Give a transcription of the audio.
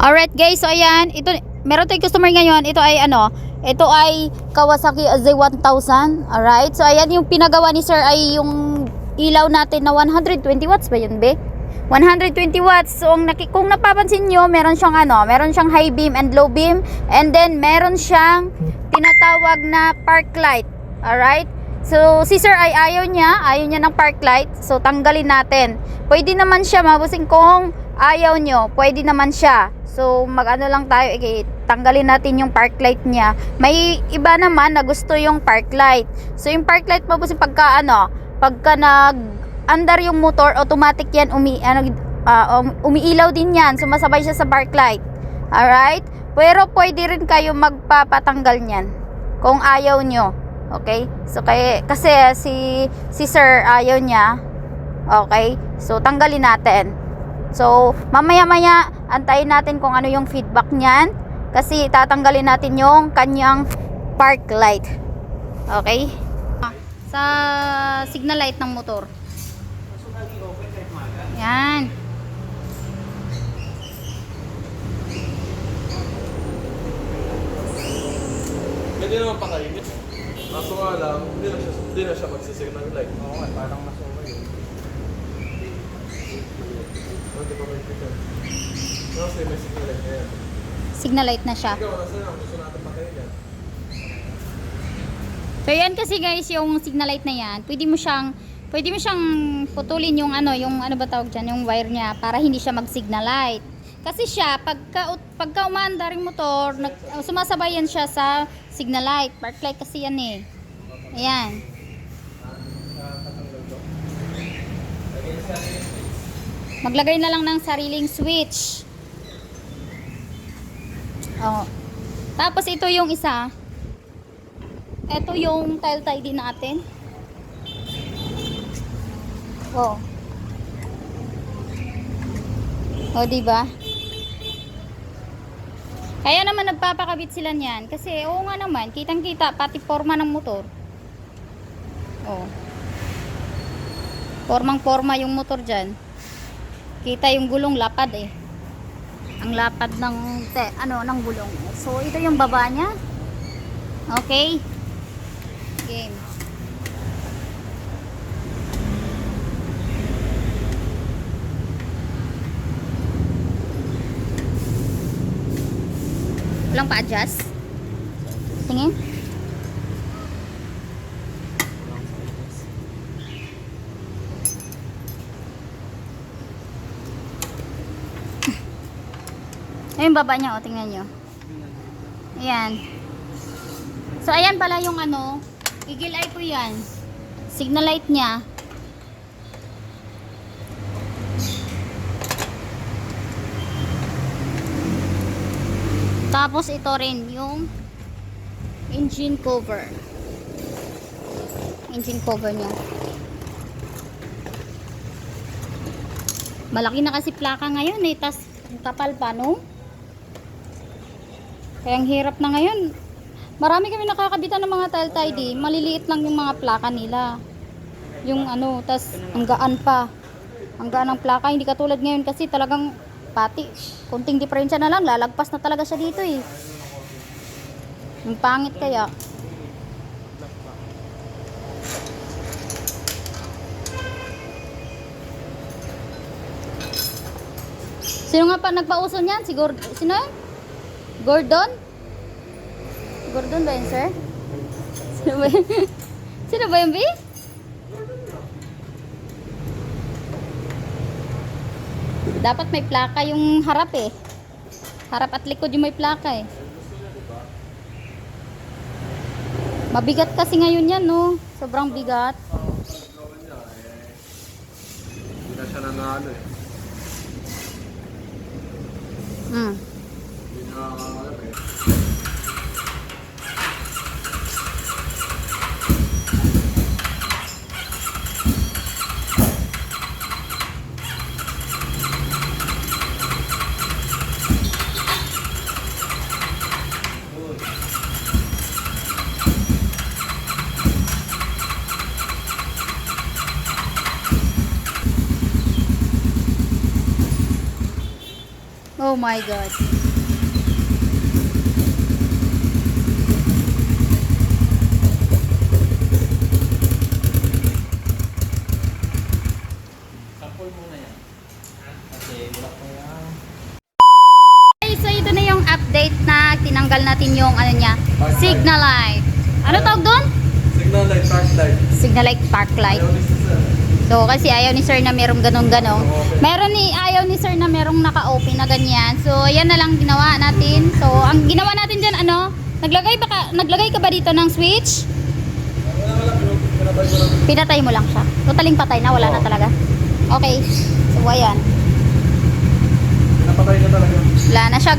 Alright guys, so ayan, ito meron tayong customer ngayon. Ito ay ano, ito ay Kawasaki AZ1000. Alright, so ayan yung pinagawa ni sir ay yung ilaw natin na 120 watts ba yun, be? 120 watts. So ang naki, kung napapansin nyo, meron siyang ano, meron siyang high beam and low beam and then meron siyang tinatawag na park light. Alright? So, si sir ay ayaw niya, ayaw niya ng park light. So, tanggalin natin. Pwede naman siya, mabusing kung ayaw nyo, pwede naman siya. So, mag-ano lang tayo, eh, tanggalin natin yung park light niya. May iba naman na gusto yung park light. So, yung park light, mabusing pagka ano, pagka nag andar yung motor, automatic yan, umi, ano, ah, um, umiilaw din yan. Sumasabay siya sa park light. Alright? Pero pwede rin kayo magpapatanggal niyan kung ayaw nyo. Okay? So, kay, kasi si, si sir ayaw niya. Okay? So, tanggalin natin. So, mamaya-maya, antayin natin kung ano yung feedback niyan. Kasi tatanggalin natin yung kanyang park light. Okay? Sa signal light ng motor. Yan. Pwede naman pakainit. Kaso nga lang, hindi na siya, hindi na siya magsisignal light. Oo nga, parang nasuwa yun. Hindi pa may signal. Kasi may signal light na yan. Signal light na siya. Ikaw, nasa lang, gusto natin pakainit. So yan kasi guys, yung signal light na yan, pwede mo siyang pwede mo siyang putulin yung ano, yung ano ba tawag diyan, yung wire niya para hindi siya mag-signal light. Kasi siya pagka pagka umaandar yung motor, nag, sumasabayan siya sa signal light. Park light kasi yan eh. Ayan. Maglagay na lang ng sariling switch. Oh. Tapos ito yung isa. Ito yung tile tidy natin. Oh. Oh, di ba? Kaya naman nagpapakabit sila niyan kasi oo nga naman, kitang-kita pati forma ng motor. Oh. Formang-forma yung motor diyan. Kita yung gulong lapad eh. Ang lapad ng te, ano ng gulong. So ito yung baba niya. Okay. Game. Walang pa-adjust? Tingin? Ayun baba niya, o, tingnan nyo. Ayan. So, ayan pala yung ano, eagle eye ko yan. Signal light niya. Tapos ito rin yung engine cover. Engine cover niya. Malaki na kasi plaka ngayon eh. Tas kapal pa no? Kaya ang hirap na ngayon. Marami kami nakakabitan ng mga tile tidy. Maliliit lang yung mga plaka nila. Yung ano, tas ang gaan pa. Ang gaan ng plaka. Hindi katulad ngayon kasi talagang pati. Kunting diferensya na lang. Lalagpas na talaga siya dito eh. Ang pangit kaya. Sino nga pa nagpauso niyan? Si Gordon? Sino yun? Gordon? Gordon ba yun, sir? Sino ba yun? Sino ba yun, B? Dapat may plaka yung harap eh. Harap at likod yung may plaka eh. Mabigat kasi ngayon yan, no? Sobrang bigat. Hindi na siya nanalo eh. Mm. Oh, my God. Sample muna yan. Kasi wala pa yan. Okay, so ito na yung update na tinanggal natin yung ano niya, signal light. Ano tawag doon? Signal light, park light. Signal light, park light. So, kasi ayaw ni sir na merong ganong-ganon. Meron ni, ayaw ni sir na merong naka-open na ganyan. So, ayan na lang ginawa natin. So, ang ginawa natin dyan, ano, naglagay, baka, naglagay ka ba dito ng switch? Pinatay mo lang siya. Totaling patay na, wala na talaga. Okay. So, ayan. Pinapatay na talaga. Wala na siya, guys.